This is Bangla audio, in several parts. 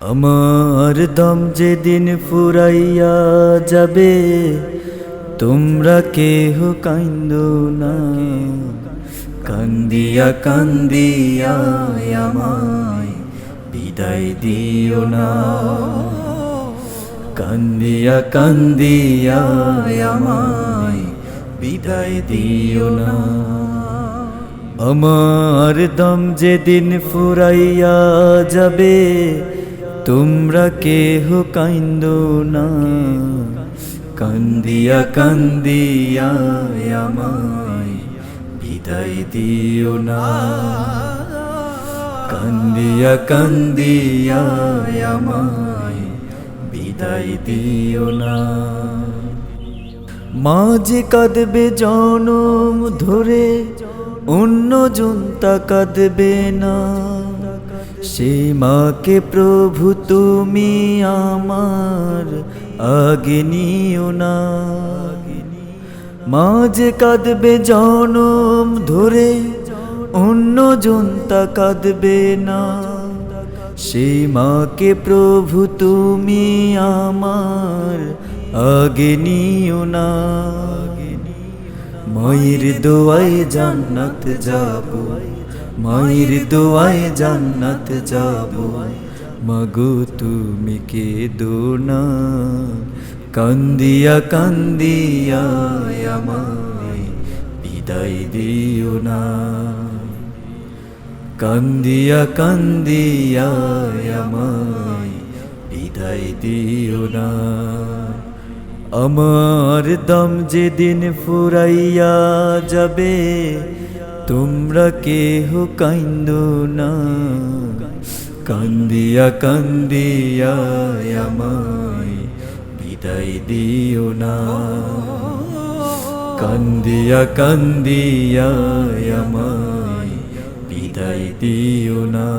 আমার দম যেদিন ফুরাইয়া যাবে, তোমরা কেহ কান্দ না। কান্দিয়া কান্দিয়া আমায় বিদায় দিও না। কান্দিয়া কান্দিয়া আমায় বিদায় দিও না। আমার দম যেদিন ফুরাইয়া যাবে তোমরা কেহ কাইন্দ না। কান্দিয়া কান্দিয়া বিদায় দিও না। কান্দিয়া কান্দিয়া বিদায় দিও না। মাঝে কাঁদবে জনম ধরে অন্য জনতা কাঁদবে না। সেই মাকে প্রভু তুমি আমার, আগে নিও না। মাঝে কাঁদবে জনম ধরে অন্য জনতা কাঁদবে না। সেই মাকে প্রভু তুমি আমার, আগে নিও না। মায়ের দোয়ায় জান্নাত যাব। মায়ের দোয়ায় জান্নাত যাব। মাগো, তুমি কে দো না। কান্দিয়া কান্দিয়া বিদায় দিও না। কান্দিয়া কান্দিয়া আমায় বিদায় দিও না। আমার দম যেদিন ফুরাইয়া যাবে তোমরা কেহ কাইন্দ না। কান্দিয়া কান্দিয়া আমায় বিদায় দিও না। কান্দিয়া কান্দিয়া আমায় বিদায় দিও না।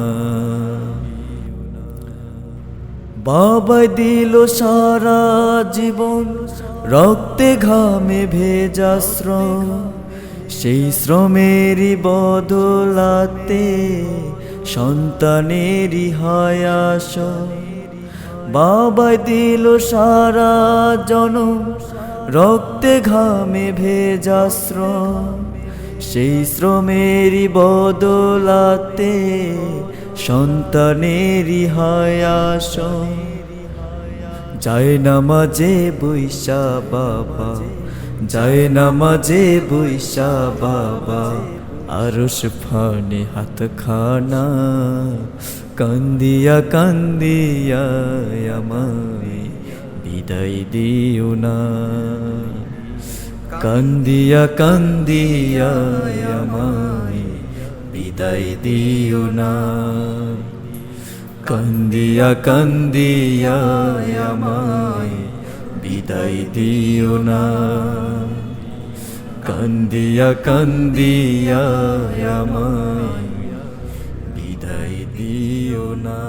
বাবা দিল সারা জীবন, রক্তে ঘামে ভেজা শ্রম সেই শ্রমেরই বদলাতে সন্তানেরই হায়াস বাবা দিল সারা জনম, রক্তে ঘামে ভেজা শ্রম। সেই শ্রমেরই বদলাতে সন্তানেরই হায়াস যায় না মাঝে বৈশা বাবা। যায় না মাঝে বৈশা বাবা আরস ফানে হাত খানা কান্দিয়া কান্দিয়া আমায় বিদায় দিও না। কান্দিয়া কান্দিয়া আমায় বিদায় দিও না। কান্দিয়া কান্দিয়া আমায় বিদায় দিও না। কান্দিয়া কান্দিয়া আমায় বিদায় দিও না।